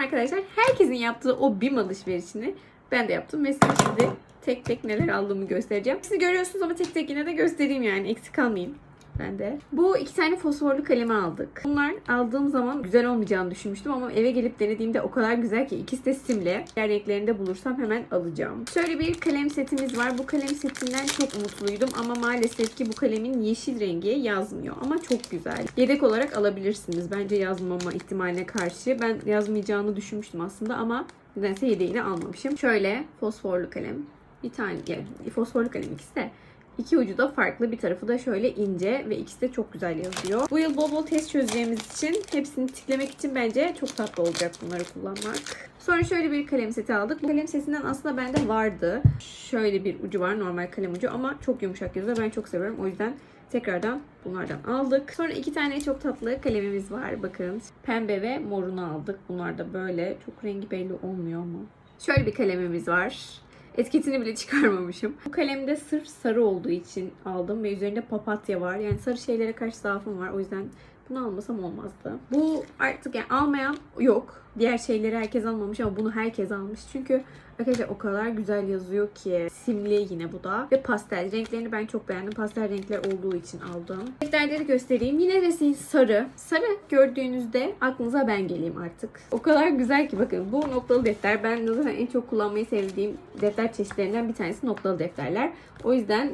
arkadaşlar. Herkesin yaptığı o BİM alışverişini ben de yaptım ve size şimdi tek tek neler aldığımı göstereceğim. Siz görüyorsunuz ama tek tek yine de göstereyim yani eksik kalmayayım. Ben de. Bu iki tane fosforlu kalemi aldık. Bunlar aldığım zaman güzel olmayacağını düşünmüştüm ama eve gelip denediğimde o kadar güzel ki ikisi de simli. Diğer renklerinde bulursam hemen alacağım. Şöyle bir kalem setimiz var. Bu kalem setinden çok umutluydum ama maalesef ki bu kalemin yeşil rengi yazmıyor ama çok güzel. Yedek olarak alabilirsiniz. Bence yazmama ihtimaline karşı. Ben yazmayacağını düşünmüştüm aslında ama nedense yedeğini almamışım. Şöyle fosforlu kalem. Bir tane yani fosforlu kalem ikisi de. İki ucu da farklı. Bir tarafı da şöyle ince ve ikisi de çok güzel yazıyor. Bu yıl bol bol test çözeceğimiz için hepsini tiklemek için bence çok tatlı olacak bunları kullanmak. Sonra şöyle bir kalem seti aldık. Bu kalem setinden aslında bende vardı. Şöyle bir ucu var normal kalem ucu ama çok yumuşak yazıyor. Ben çok seviyorum. O yüzden tekrardan bunlardan aldık. Sonra iki tane çok tatlı kalemimiz var. Bakın pembe ve morunu aldık. Bunlar da böyle. Çok rengi belli olmuyor ama. Şöyle bir kalemimiz var. Etiketini bile çıkarmamışım. Bu kalemde sırf sarı olduğu için aldım ve üzerinde papatya var. Yani sarı şeylere karşı zaafım var. O yüzden bunu almasam olmazdı. Bu artık yani almayan yok. Diğer şeyleri herkes almamış ama bunu herkes almış. Çünkü arkadaşlar o kadar güzel yazıyor ki. Simli yine bu da. Ve pastel. Renklerini ben çok beğendim. Pastel renkler olduğu için aldım. Defterleri göstereyim. Yine resim sarı. Sarı gördüğünüzde aklınıza ben geleyim artık. O kadar güzel ki bakın bu noktalı defter. Ben zaten en çok kullanmayı sevdiğim defter çeşitlerinden bir tanesi noktalı defterler. O yüzden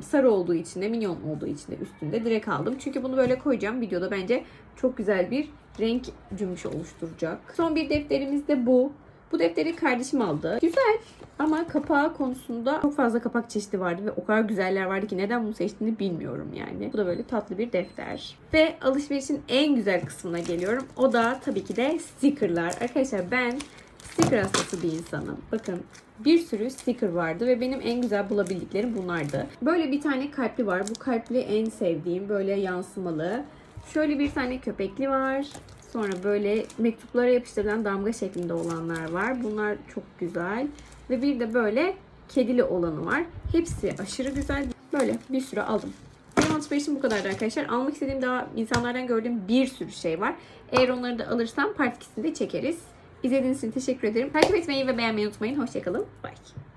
sarı olduğu için de minyon olduğu için de üstünde direkt aldım. Çünkü bunu böyle koyacağım. Videoda bence çok güzel bir renk cümbüşü oluşturacak. Son bir defterimiz de bu. Bu defteri kardeşim aldı. Güzel ama kapağı konusunda çok fazla kapak çeşidi vardı ve o kadar güzeller vardı ki neden bunu seçtiğini bilmiyorum yani. Bu da böyle tatlı bir defter. Ve alışverişin en güzel kısmına geliyorum. O da tabii ki de stickerlar. Arkadaşlar ben sticker hastası bir insanım. Bakın bir sürü sticker vardı ve benim en güzel bulabildiklerim bunlardı. Böyle bir tane kalpli var. Bu kalpli en sevdiğim. Böyle yansımalı. Şöyle bir tane köpekli var. Sonra böyle mektuplara yapıştırılan damga şeklinde olanlar var. Bunlar çok güzel. Ve bir de böyle kedili olanı var. Hepsi aşırı güzel. Böyle bir sürü aldım. Benim alışverişim bu kadardı arkadaşlar. Almak istediğim daha insanlardan gördüğüm bir sürü şey var. Eğer onları da alırsam part 2'sini de çekeriz. İzlediğiniz için teşekkür ederim. Takip etmeyi ve beğenmeyi unutmayın. Hoşçakalın. Bye.